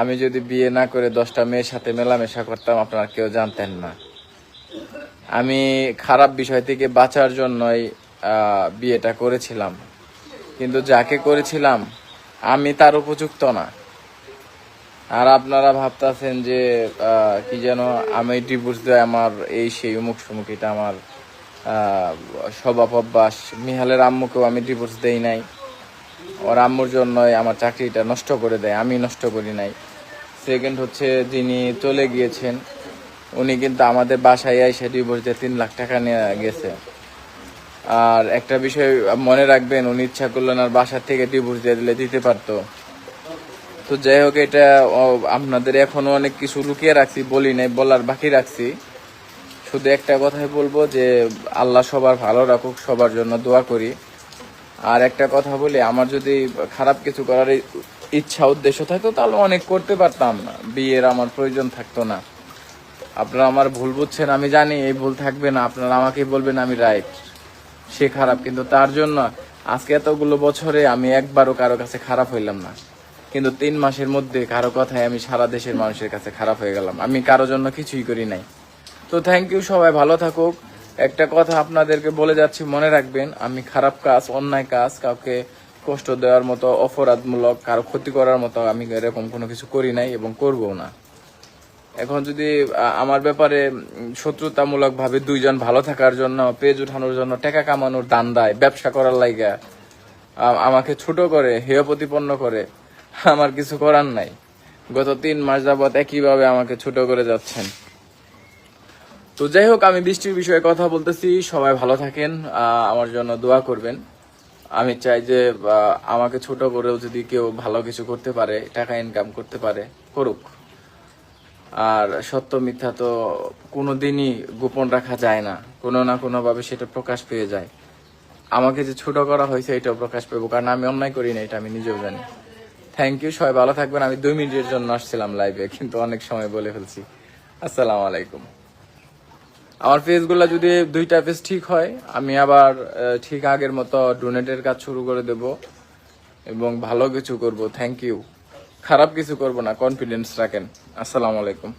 আমি যদি বিয়ে না করে দশটা মেয়ের সাথে মেলামেশা করতাম, আপনারা কেউ জানতেন না। আমি খারাপ বিষয় থেকে বাঁচার জন্যই বিয়েটা করেছিলাম। কিন্তু যাকে করেছিলাম, আমি তার উপযুক্ত না। আর আপনারা ভাবতেছেন যে কি যেন আমি ডিভোর্স দেয় আমার এই সেই উমুক সুমুক, এটা আমার স্বভাব অভ্যাস। মিহালের আম্মুকেও আমি ডিভোর্স দেই নাই। ওর আম্মুর জন্যই আমার চাকরিটা নষ্ট করে দেয়, আমি নষ্ট করি নাই। সেকেন্ড হচ্ছে যিনি চলে গিয়েছেন, উনি কিন্তু আমাদের বাসায় এসে ডিভোর্স দিয়ে তিন লাখ টাকা নিয়ে গেছে। আর একটা বিষয় মনে রাখবেন, উনি ইচ্ছা করলেন আর বাসা থেকে ডিভোর্স দিয়ে দিলে দিতে পারতো। তো যাই হোক, এটা আপনাদের এখনও অনেক কিছু লুকিয়ে রাখছি, বলি নাই, বলার বাকি রাখছি। শুধু একটা কথাই বলব যে, আল্লাহ সবার ভালো রাখুক, সবার জন্য দোয়া করি। আর একটা কথা বলি, আমার যদি খারাপ কিছু করার ইচ্ছা, উদ্দেশ্য থাকতো, তাহলে অনেক করতে পারতাম। না বিয়ের আমার প্রয়োজন থাকতো না। আপনারা আমার ভুল বুঝছেন, আমি জানি এই ভুল থাকবে না, আপনারা আমাকেই বলবেন আমি রাইট। সে খারাপ, কিন্তু তার জন্য আজকে এতগুলো বছরে আমি একবারও কারও কাছে খারাপ হইলাম না। কিন্তু তিন মাসের মধ্যে কারও কথায় আমি সারা দেশের মানুষের কাছে খারাপ হয়ে গেলাম। আমি কারও জন্য কিছুই করি নাই। তো থ্যাংক ইউ সবাই, ভালো থাকুক। একটা কথা আপনাদেরকে বলে যাচ্ছি, মনে রাখবেন, আমি খারাপ কাজ, অন্যায় কাজ, কাউকে কষ্ট দেওয়ার মতো, অপরাধমূলক, কারও ক্ষতি করার মতো আমি এরকম কোনো কিছু করি নাই এবং করব না। এখন যদি আমার ব্যাপারে শত্রুতামূলক ভাবে দুইজন ভালো থাকার জন্য পেজ উঠানোর জন্য, টাকা কামানোর দান দান্দায় ব্যবসা করার লাইগা আমাকে ছোট করে, হেয় প্রতিপন্ন করে, আমার কিছু করার নাই। গত তিন মাস যাবৎ একইভাবে আমাকে ছোট করে যাচ্ছেন। তো যাই হোক, আমি বৃষ্টির বিষয়ে কথা বলতেছি। সবাই ভালো থাকেন আমার জন্য দোয়া করবেন। আমি চাই যে আমাকে ছোট করেও যদি কেউ ভালো কিছু করতে পারে, টাকা ইনকাম করতে পারে, করুক। আর সত্য মিথ্যা তো কোনোদিনই গোপন রাখা যায় না। কোনো না কোনো ভাবে সেটা প্রকাশ পেয়ে যায়। আমাকে যে ছোট করা হয়েছে, এটাও প্রকাশ পেবো কারণ আমি অন্যায় করি না, এটা আমি নিজেও জানি। থ্যাংক ইউ সবাই ভালো থাকবেন। আমি দুই মিনিটের জন্য আসছিলাম লাইভে কিন্তু অনেক সময় বলে ফেলছি। আসসালামু আলাইকুম। আমার পেজগুলো যদি দুইটা পেজ ঠিক হয়, আমি আবার ঠিক আগের মতো ডোনেটের কাজ শুরু করে দেব এবং ভালো কিছু করব। থ্যাংক ইউ খারাপ কিছু করব না কনফিডেন্স রাখেন। আসসালামু আলাইকুম।